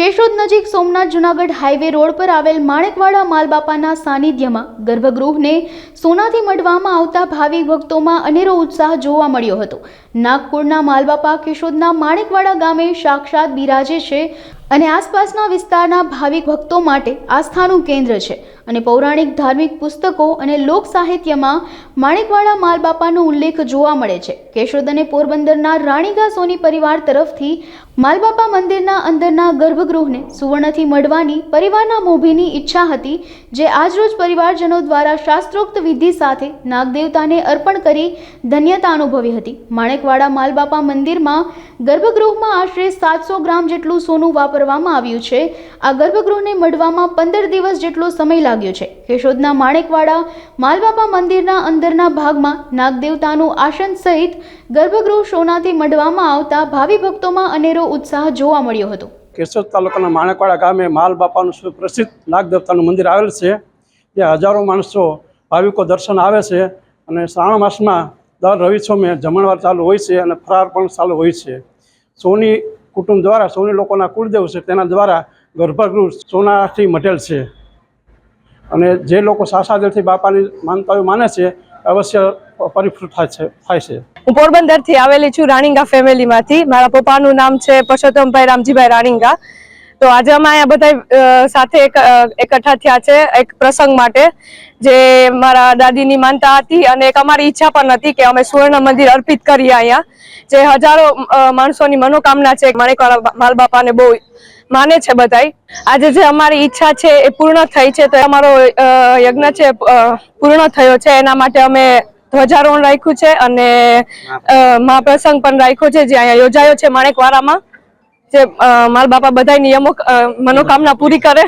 કેશોદ નજીક Somnath Junagadh highway road પર આવેલ માણેકવાડા માલબાપાના સાનિધ્યમાં ગર્ભગૃહને સોનાથી મઢવામાં આવતા ભાવિક ભક્તોમાં અનેરો ઉત્સાહ જોવા મળ્યો હતો. નાગપુરના માલબાપા કેશોદના માણેકવાડા ગામે સાક્ષાત બિરાજે છે. અને આસપાસના વિસ્તારના ભાવિક ભક્તો માટે આસ્થાનું કેન્દ્ર છે. અને પૌરાણિક ધાર્મિક પુસ્તકો અને લોક સાહિત્યમાં માણેકવાડા માલબાપાનો ઉલ્લેખ જોવા મળે છે. કેશોદ અને પોરબંદરના રાણીગા સોની પરિવાર તરફથી માલબાપા મંદિરના અંદરના ગર્ભગૃહને સુવર્ણથી મળવાની પરિવારના મોભીની ઈચ્છા હતી, જે આજરોજ પરિવારજનો દ્વારા શાસ્ત્રોક્ત વિધિ સાથે નાગદેવતાને અર્પણ કરી ધન્યતા અનુભવી હતી. માણેકવાડા માલબાપા મંદિરમાં ગર્ભગૃહમાં આશરે સાતસો ગ્રામ જેટલું સોનું વાપરવામાં આવ્યું છે. આ ગર્ભગૃહને મળવામાં પંદર દિવસ જેટલો સમય લાગ્યો છે. કેશોદના માણેકવાડા, માલબાપા મંદિરના અંદરના ભાગમાં નાગદેવતાનું આસન સહિત ગર્ભગૃહ સોનાથી મઢવામાં આવતા ભાવિ ભક્તોમાં અનેરો ઉત્સાહ જોવા મળ્યો હતો. કેશોદ તાલુકાના માણેકવાડા ગામે માલબાપાનું સુપ્રસિદ્ધ નાગદેવતાનું મંદિર આવેલ છે. ત્યાં હજારો માણસો ભાવિકો દર્શન આવે છે અને શ્રાવણ માસમાં દર રવિ સોમે જમણવાર ચાલુ હોય છે અને ફરાર પણ ચાલુ હોય છે. સોની કુટુંબ દ્વારા સોની લોકોના કુળદેવ છે, તેના દ્વારા ગર્ભગૃહ સોનાથી મટેલ છે. અને જે લોકો સાસાદેવથી બાપાની માનતાઓ માને છે અવશ્ય પરિફૃત થાય છે થાય છે. હું પોરબંદરથી આવેલી છું રાણીંગા ફેમિલીમાંથી મારા પપ્પાનું નામ છે પરસોત્તમભાઈ રામજીભાઈ રાણીંગા. તો આજે અમે અહીંયા બધા સાથે એકઠા થયા છે એક પ્રસંગ માટે, જે મારા દાદીની માનતા હતી અને એક અમારી ઈચ્છા પણ હતી કે અમે સુવર્ણ મંદિર અર્પિત કરીએ અહીંયા, જે હજારો માણસોની મનોકામના છે. માણેકવાળા માલબાપાને બહુ માને છે બધાય. આજે જે અમારી ઈચ્છા છે એ પૂર્ણ થઈ છે, તો અમારો યજ્ઞ છે પૂર્ણ થયો છે. એના માટે અમે ધ્વજારોહણ રાખ્યું છે અને મહાપ્રસંગ પણ રાખ્યો છે, જે અહીંયા યોજાયો છે માણેકવાડામાં. જે મારા બાપા બધા નિયમો મનોકામના પૂરી કરે.